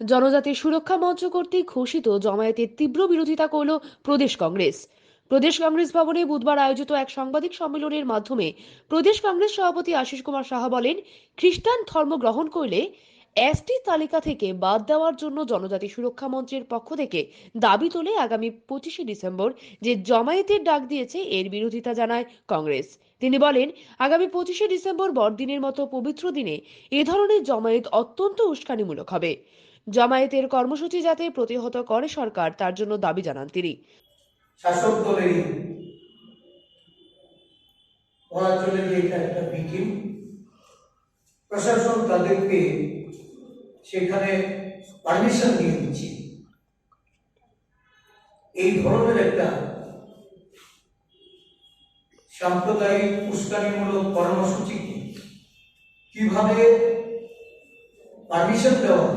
জনজাতির সুরক্ষা মঞ্চ কর্তৃক ঘোষিত জমায়েতের তীব্র বিরোধিতা করল প্রদেশ কংগ্রেস। প্রদেশ কংগ্রেস ভবনে বুধবার আয়োজিত এক সাংবাদিক সম্মেলনের মাধ্যমে প্রদেশ কংগ্রেস সভাপতি আশিস কুমার সাহা বলেন, খ্রিস্টান ধর্ম গ্রহণ করলে এসটি তালিকা থেকে বাদ দেওয়ার জন্য জনজাতি সুরক্ষা মঞ্চের পক্ষ থেকে দাবি তোলে আগামী পঁচিশে ডিসেম্বর যে জমায়েতের ডাক দিয়েছে এর বিরোধিতা জানায় কংগ্রেস। তিনি বলেন, আগামী পঁচিশে ডিসেম্বর বড়দিনের মতো পবিত্র দিনে এ ধরনের জমায়েত অত্যন্ত উস্কানিমূলক হবে। জামায়াতের কর্মসূচি যাতে প্রতিহত করে সরকার, তার জন্য দাবি জানান তিনি শাসক দলেরই প্রশাসন তাদেরকে সেখানে পারমিশন দিয়ে দিচ্ছে এই ধরনের একটা সাম্প্রদায়িক উস্কানিমূলক কর্মসূচি কীভাবে পারমিশন দেওয়া?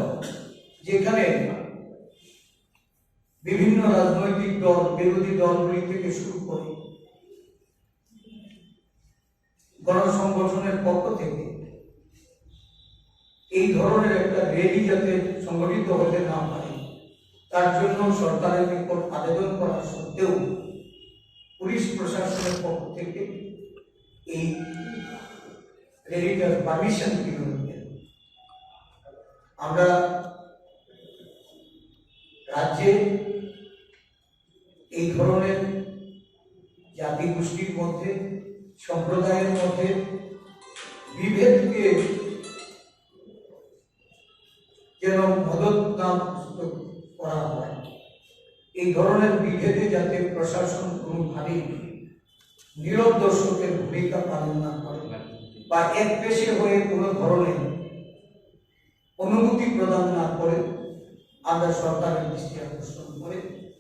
যেখানে বিভিন্ন রাজনৈতিক দল, বিরোধী দলগুলি থেকে শুরু করে গণসংগঠনের পক্ষ থেকে এই ধরনের একটা র্যালি যাতে সংগঠিত হতে না পারে, তার জন্য সরকারের নিকট আবেদন করা সত্ত্বেও পুলিশ প্রশাসনের পক্ষ থেকে এই র্যালিটার পারমিশন কীভাবে আমরা রাজ্যে এই ধরনের জাতি গোষ্ঠীর মধ্যে, সম্প্রদায়ের মধ্যে বিভেদকে যেন মদত না করা হয়, এই ধরনের বিভেদে যাতে প্রশাসন কোনোভাবে নীরব দর্শকের ভূমিকা পালন না করে বা এক পেশে হয়ে কোনো ধরনের অনুমতি প্রদান না করে আমরা সরকারের দৃষ্টি আকর্ষণ করে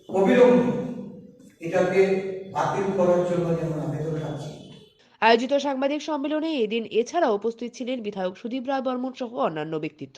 অবিলম্বে এটাকে বাতিল করার জন্য যেমন আবেদন রাখছি। আয়োজিত সাংবাদিক সম্মেলনে এদিন এছাড়া উপস্থিত ছিলেন বিধায়ক সুদীপ রায় বর্মন সহ অন্যান্য ব্যক্তিত্ব।